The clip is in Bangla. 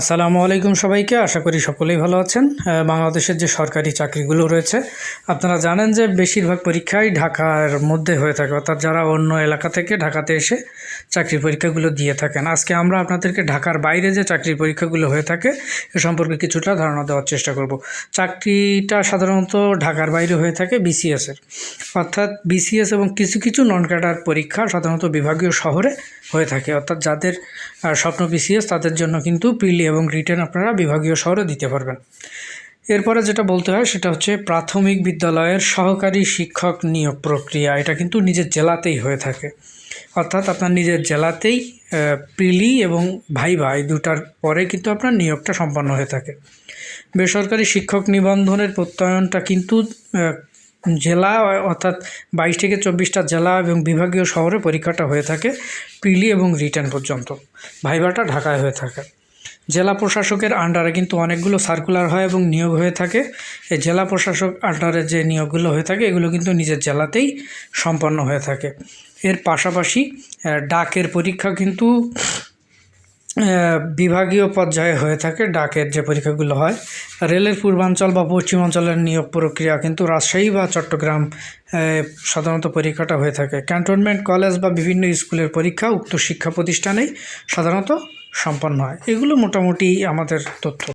আসসালামু আলাইকুম সবাইকে, আশা করি সকলেই ভালো আছেন। বাংলাদেশের যে সরকারি চাকরিগুলো রয়েছে, আপনারা জানেন যে বেশিরভাগ পরীক্ষাই ঢাকার মধ্যে হয়ে থাকে, অর্থাৎ যারা অন্য এলাকা থেকে ঢাকাতে এসে চাকরির পরীক্ষাগুলো দিয়ে থাকেন। আজকে আমরা আপনাদেরকে ঢাকার বাইরে যে চাকরির পরীক্ষাগুলো হয়ে থাকে, এ সম্পর্কে কিছুটা ধারণা দেওয়ার চেষ্টা করব। চাকরিটা সাধারণত ঢাকার বাইরে হয়ে থাকে বিসিএসের অর্থাৎ বিসিএস এবং কিছু কিছু নন ক্যাডার পরীক্ষা সাধারণত বিভাগীয় শহরে হয়ে থাকে, অর্থাৎ যাদের স্বপ্ন বিসিএস তাদের জন্য কিন্তু প্রিলি এবং রিটার্ন আপনারা বিভাগীয় শহরে দিতে পারবেন। এরপরে যেটা বলতে হয়, সেটা হচ্ছে প্রাথমিক বিদ্যালয়ের সহকারী শিক্ষক নিয়োগ প্রক্রিয়া। এটা কিন্তু নিজের জেলাতেই হয়ে থাকে। অর্থাৎ আপনার নিজের জেলাতেই প্রিলি এবং ভাইভা, এই দুটার পরে কিন্তু আপনার নিয়োগটা সম্পন্ন হয়ে থাকে। বেসরকারি শিক্ষক নিবন্ধনের প্রত্যয়নটা কিন্তু জেলা, অর্থাৎ বাইশ থেকে চব্বিশটা জেলা এবং বিভাগীয় শহরে পরীক্ষাটা হয়ে থাকে প্রিলি এবং রিটার্ন পর্যন্ত। ভাইভাটা ঢাকায় হয়ে থাকে। জেলা প্রশাসকের আন্ডারে কিন্তু অনেকগুলো সার্কুলার হয় এবং নিয়োগ হয়ে থাকে। এই জেলা প্রশাসক আন্ডারে যে নিয়োগগুলো হয়ে থাকে, এগুলো কিন্তু নিজের জেলাতেই সম্পন্ন হয়ে থাকে। এর পাশাপাশি ডাকের পরীক্ষা কিন্তু বিভাগীয় পর্যায়ে হয়ে থাকে ডাকের যে পরীক্ষাগুলো হয়। রেলের পূর্বাঞ্চল বা পশ্চিমাঞ্চলের নিয়োগ প্রক্রিয়া কিন্তু রাজশাহী বা চট্টগ্রাম সাধারণত পরীক্ষাটা হয়ে থাকে। ক্যান্টনমেন্ট, কলেজ বা বিভিন্ন স্কুলের পরীক্ষা উক্ত শিক্ষা প্রতিষ্ঠানেই সাধারণত সম্পন্ন হয়। এগুলো মোটামুটি আমাদের তথ্য।